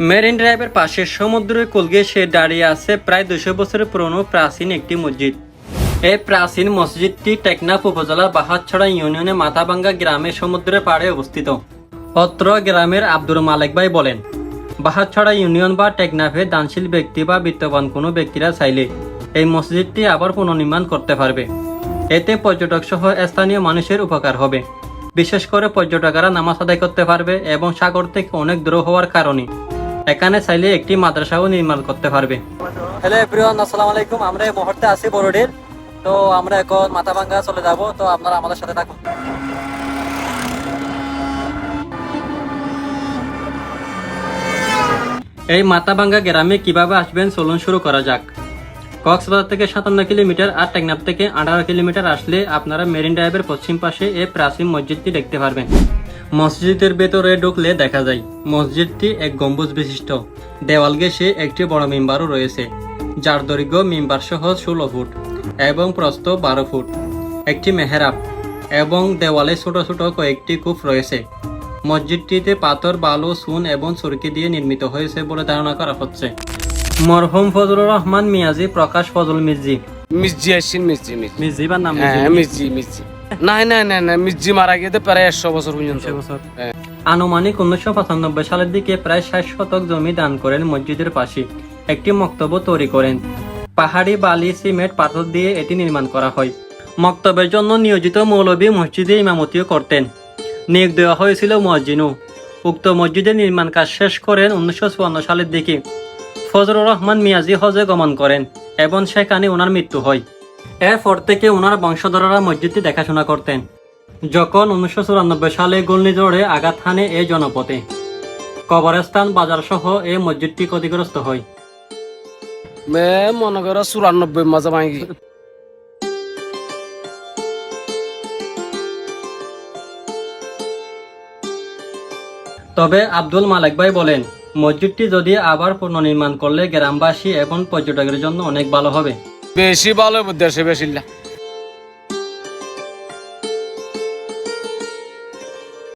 Marine ড্রাইভের পাশে সমুদ্রের কুলগে সে দাঁড়িয়ে আছে প্রায় দুশো বছরের পুরনো প্রাচীন একটি মসজিদ। এই প্রাচীন মসজিদটি টেকনাফ উপজেলার বাহাতছড়া ইউনিয়নে মাথাভাঙ্গা গ্রামের সমুদ্রের পাড়ে অবস্থিত। অত্র গ্রামের আব্দুল মালেক ভাই বলেন, বাহাতছড়া ইউনিয়ন বা টেকনাফে দানশীল ব্যক্তি বা বিত্তবান কোনো ব্যক্তিরা চাইলে এই মসজিদটি আবার পুনর্নির্মাণ করতে পারবে। এতে পর্যটক সহ স্থানীয় মানুষের উপকার হবে। বিশেষ করে পর্যটকরা নামাজ আদায় করতে পারবে এবং সাগর থেকে অনেক দূর হওয়ার কারণে। এখানে চাইলে একটি মাদ্রাসাও নির্মাণ করতে পারবে। হ্যালো এভরিওয়ান আসসালামু আলাইকুম। আমরা এই মুহূর্তে আছি বড়ডির তো আমরা এখন মাথাভাঙ্গা চলে যাব। তো আপনারা আমাদের সাথে থাকুন। এই মাথাভাঙ্গা গ্রামে কীভাবে আসবেন চলুন শুরু করা যাক। কক্সবাজার থেকে সাতান্ন কিলোমিটার আর টেকনাফ থেকে আঠারো কিলোমিটার আসলে আপনারা মেরিন ড্রাইভের পশ্চিম পাশে এই প্রাচীন মসজিদটি দেখতে পারবেন। মসজিদের ভেতরে ঢুকলে দেখা যায়, মসজিদটি এক গম্বুজ বিশিষ্ট। দেওয়াল ঘেঁষে একটি বড় মেম্বারও রয়েছে, যার দৈর্ঘ্য মেম্বার সহ ষোলো ফুট এবং প্রস্থ বারো ফুট। একটি মেহরাব এবং দেওয়ালে ছোট ছোট কয়েকটি কূপ রয়েছে। মসজিদটিতে পাথর, বালু, সুন এবং সুরকি দিয়ে নির্মিত হয়েছে বলে ধারণা করা হচ্ছে। মরহুম ফজলুর রহমান মিয়াজি প্রকাশ ফজল মির্জি। মির্জি আসছেন মির্জি মির্জি। মির্জি বা নাম হ্যাঁ মির্জি? মির্জি না না না না মির্জি মারা গিয়ে প্রায় একশো বছর পর্যন্ত। বছর। হ্যাঁ। আনুমানিক উনিশশো পঁচানব্বই সালের দিকে প্রায় ষাট শতক জমি দান করেন মসজিদের পাশে। একটি মক্তব্য তৈরি করেন। পাহাড়ি বালি সিমেন্ট পাথর দিয়ে এটি নির্মাণ করা হয়। মক্তবের জন্য নিয়োজিত মৌলবী মসজিদে ইমামতিও করতেন। নিয়োগ দেওয়া হয়েছিল মসজিনও উক্ত মসজিদের নির্মাণ কাজ শেষ করেন উনিশশো চুয়ান্ন সালের দিকে। ফজলুর রহমান মিয়াজি হজে গমন করেন এবং সেখানে ওনার মৃত্যু হয়। এরপর থেকে ওনার বংশধররা মসজিদটি দেখাশোনা করতেন। যখন উনিশশো চুরানব্বই সালে ঘূর্ণিঝড়ে আঘাত হানে এই জনপথে কবরস্থান বাজার সহ এই মসজিদটি ক্ষতিগ্রস্ত হয়। মনে করো চুরানব্বই মাঝে ভাঙি তবে আব্দুল মালেক ভাই বলেন মসজিদটি যদি আবার পুনর্নির্মাণ করলে গ্রামবাসী এবং পর্যটকের জন্য অনেক ভালো হবে বেশি ভালো দেশে বেশি লা।